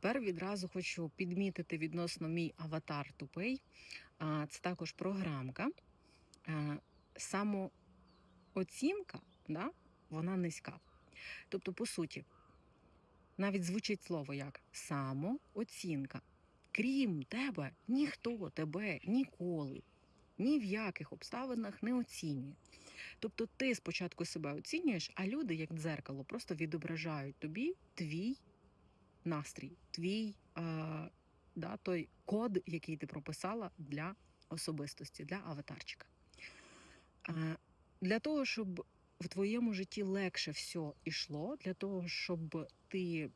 Тепер відразу хочу підмітити відносно мій аватар тупий. Це також програмка. Самооцінка, да, вона низька. Тобто, по суті, навіть звучить слово як самооцінка. Крім тебе, ніхто тебе ніколи, ні в яких обставинах не оцінює. Тобто ти спочатку себе оцінюєш, а люди, як дзеркало, просто відображають тобі твій настрій, твій е, да, той код, який ти прописала для особистості, для аватарчика. Е, для того, щоб в твоєму житті легше все йшло, для того, щоб ти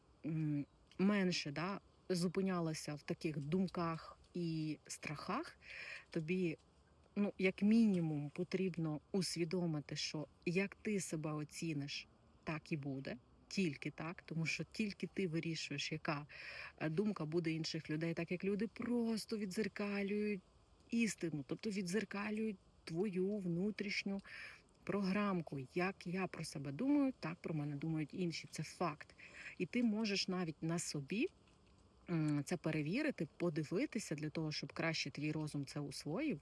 менше да, зупинялася в таких думках і страхах, тобі, ну, як мінімум, потрібно усвідомити, що як ти себе оціниш, так і буде. Тільки так, тому що тільки ти вирішуєш, яка е, думка буде інших людей, так як люди просто відзеркалюють істину, тобто відзеркалюють твою внутрішню програмку. Як я про себе думаю, так про мене думають інші. Це факт. І ти можеш навіть на собі це перевірити, подивитися для того, щоб краще твій розум це усвоїв.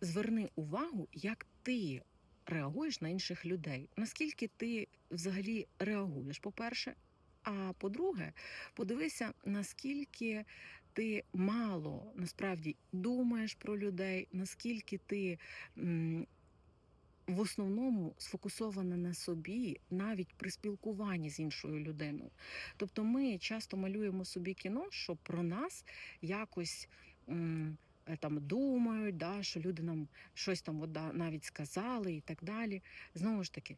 Зверни увагу, як ти реагуєш на інших людей. Наскільки ти взагалі реагуєш, по-перше. А по-друге, подивися, наскільки ти мало насправді думаєш про людей, наскільки ти в основному сфокусована на собі, навіть при спілкуванні з іншою людиною. Тобто ми часто малюємо собі кіно, що про нас якось. Там думають, да, що люди нам щось там от, да, навіть сказали і так далі. Знову ж таки,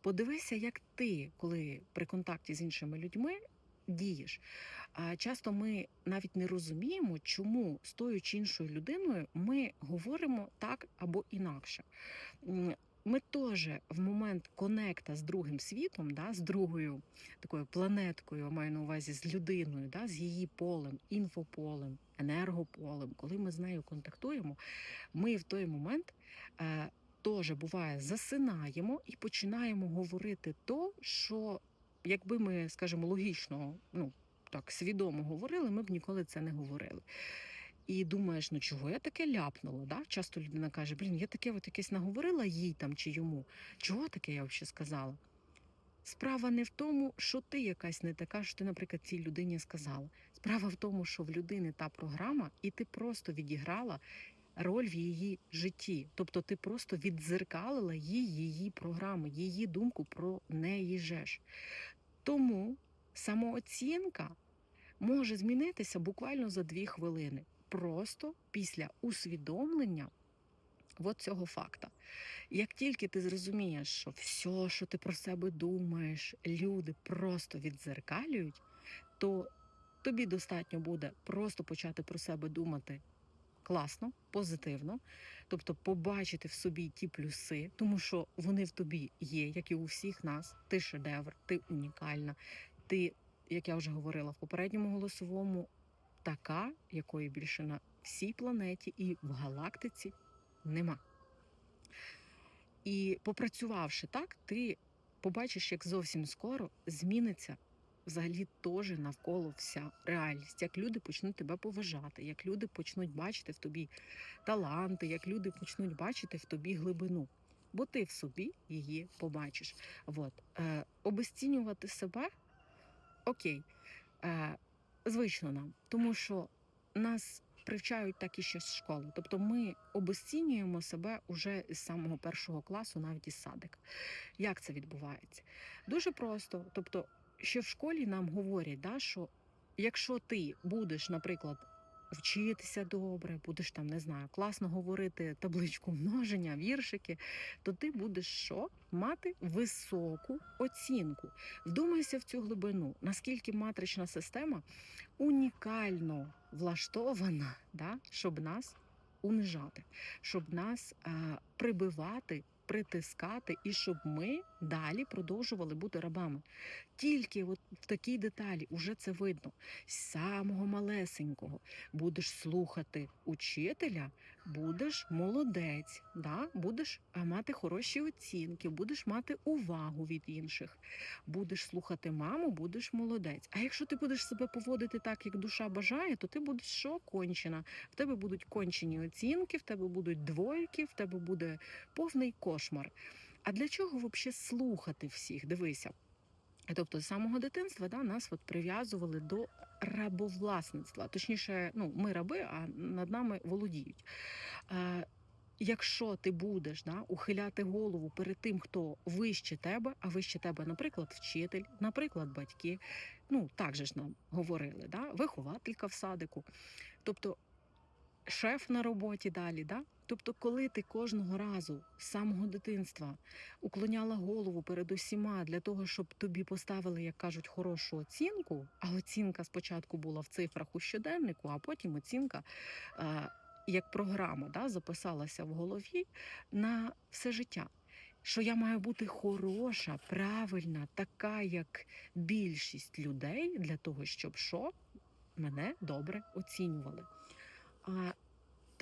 подивися, як ти, коли при контакті з іншими людьми дієш. А часто ми навіть не розуміємо, чому з тою чи іншою людиною ми говоримо так або інакше. Ми теж в момент конекта з другим світом, да, з другою такою планеткою, я маю на увазі з людиною, да, з її полем, інфополем, енергополем, коли ми з нею контактуємо, ми в той момент е, теж буває засинаємо і починаємо говорити то, що якби ми, скажімо, логічно, ну так свідомо говорили, ми б ніколи це не говорили. І думаєш, ну чого я таке ляпнула? Да? Часто людина каже, блін, я таке от якесь наговорила їй там чи йому. Чого таке я взагалі сказала? Справа не в тому, що ти якась не така, що ти, наприклад, цій людині сказала. Справа в тому, що в людини та програма, і ти просто відіграла роль в її житті. Тобто ти просто віддзеркалила їй її програму, її думку про неї жеш. Тому самооцінка може змінитися буквально за дві хвилини, просто після усвідомлення от цього факта. Як тільки ти зрозумієш, що все, що ти про себе думаєш, люди просто віддзеркалюють, то тобі достатньо буде просто почати про себе думати класно, позитивно, тобто побачити в собі ті плюси, тому що вони в тобі є, як і у всіх нас. Ти шедевр, ти унікальна, ти, як я вже говорила в попередньому голосовому, така, якої більше на всій планеті і в галактиці нема. І попрацювавши так, ти побачиш, як зовсім скоро зміниться взагалі теж навколо вся реальність, як люди почнуть тебе поважати, як люди почнуть бачити в тобі таланти, як люди почнуть бачити в тобі глибину. Бо ти в собі її побачиш. От. Е, обесцінювати себе окей, е, звично нам, тому що нас привчають так і ще з школи. Тобто ми обесцінюємо себе уже з самого першого класу, навіть із садика. Як це відбувається? Дуже просто. Тобто, ще в школі нам говорять, да, що якщо ти будеш, наприклад, вчитися добре, будеш там, не знаю, класно говорити табличку множення, віршики, то ти будеш що? Мати високу оцінку. Вдумайся в цю глибину, наскільки матрична система унікально влаштована, да, щоб нас унижати, щоб нас е, прибивати притискати і щоб ми далі продовжували бути рабами. Тільки от в такій деталі уже це видно. З самого малесенького будеш слухати учителя, будеш молодець, да? будеш мати хороші оцінки, будеш мати увагу від інших, будеш слухати маму, будеш молодець. А якщо ти будеш себе поводити так, як душа бажає, то ти будеш що кончена. В тебе будуть кончені оцінки, в тебе будуть двойки, в тебе буде повний кошмар. А для чого взагалі слухати всіх? Дивися. Тобто з самого дитинства да, нас от прив'язували до рабовласництва. Точніше, ну, ми раби, а над нами володіють. Е, якщо ти будеш да, ухиляти голову перед тим, хто вище тебе, а вище тебе, наприклад, вчитель, наприклад, батьки, ну так же ж нам говорили, да, вихователька в садику, тобто шеф на роботі далі. Да? Тобто, коли ти кожного разу з самого дитинства уклоняла голову перед усіма для того, щоб тобі поставили, як кажуть, хорошу оцінку, а оцінка спочатку була в цифрах у щоденнику, а потім оцінка. Як програма да, записалася в голові на все життя, що я маю бути хороша, правильна, така, як більшість людей, для того, щоб що мене добре оцінювали. А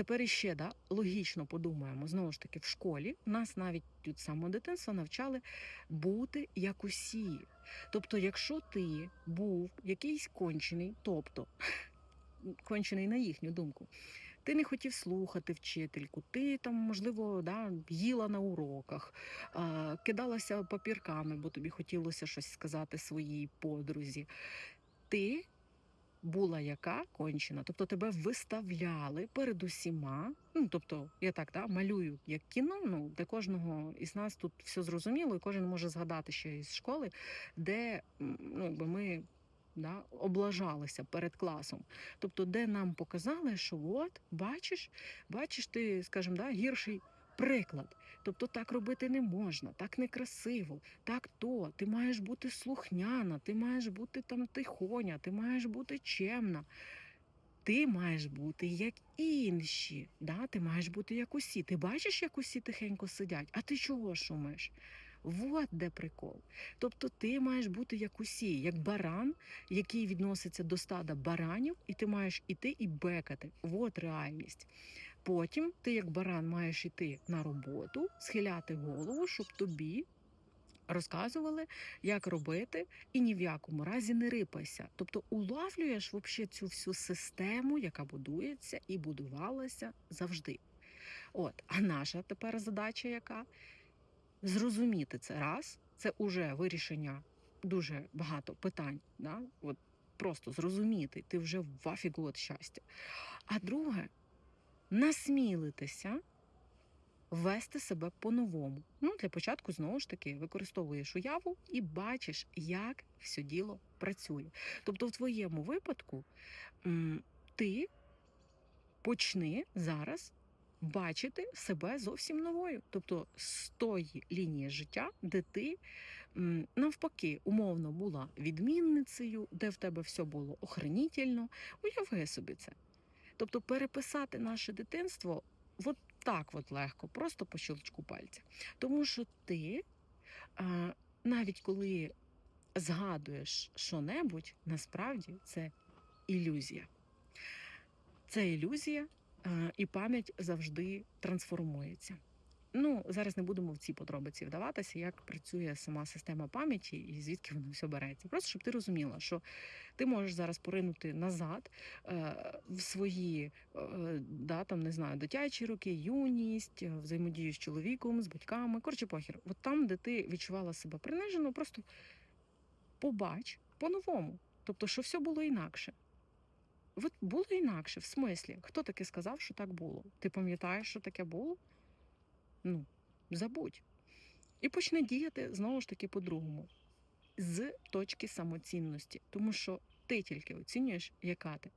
тепер іще да, логічно подумаємо, знову ж таки, в школі нас навіть тут самого дитинства навчали бути як усі. Тобто, якщо ти був якийсь кончений, тобто кончений на їхню думку, ти не хотів слухати вчительку, ти там, можливо, да, їла на уроках, кидалася папірками, бо тобі хотілося щось сказати своїй подрузі. Ти була яка кончена, тобто тебе виставляли перед усіма. Ну тобто, я так да, малюю як кіно. Ну для кожного із нас тут все зрозуміло, і кожен може згадати ще із школи, де ну, якби ми да, облажалися перед класом. Тобто, де нам показали, що от бачиш, бачиш, ти, скажімо, да, гірший приклад. Тобто так робити не можна, так некрасиво, так то. Ти маєш бути слухняна, ти маєш бути там тихоня, ти маєш бути чемна. Ти маєш бути як інші, да? ти маєш бути як усі. Ти бачиш, як усі тихенько сидять, а ти чого шумиш? Вот де прикол. Тобто ти маєш бути як усі, як баран, який відноситься до стада баранів, і ти маєш іти і бекати. От реальність. Потім ти, як баран, маєш іти на роботу, схиляти голову, щоб тобі розказували, як робити, і ні в якому разі не рипайся. Тобто улавлюєш вообще цю всю систему, яка будується і будувалася завжди. От, а наша тепер задача яка? Зрозуміти це раз, це уже вирішення дуже багато питань. Да? От просто зрозуміти, ти вже в афігу від щастя. А друге, насмілитися вести себе по-новому. Ну, для початку, знову ж таки, використовуєш уяву і бачиш, як все діло працює. Тобто, в твоєму випадку ти почни зараз бачити себе зовсім новою. Тобто з тої лінії життя, де ти навпаки умовно була відмінницею, де в тебе все було охренітельно. Уяви собі це. Тобто переписати наше дитинство от так от легко, просто по щелчку пальця. Тому що ти, навіть коли згадуєш що-небудь, насправді це ілюзія. Це ілюзія, і пам'ять завжди трансформується. Ну, зараз не будемо в ці подробиці вдаватися, як працює сама система пам'яті і звідки воно все береться. Просто щоб ти розуміла, що ти можеш зараз поринути назад е, в свої е, да, там, не знаю, дитячі роки, юність, е, взаємодію з чоловіком, з батьками. Коротше, похір. От там, де ти відчувала себе принижено, просто побач по-новому. Тобто, що все було інакше. От було інакше, в смислі, хто таки сказав, що так було? Ти пам'ятаєш, що таке було? Ну, забудь. І почне діяти знову ж таки по-другому, з точки самоцінності. Тому що ти тільки оцінюєш, яка ти.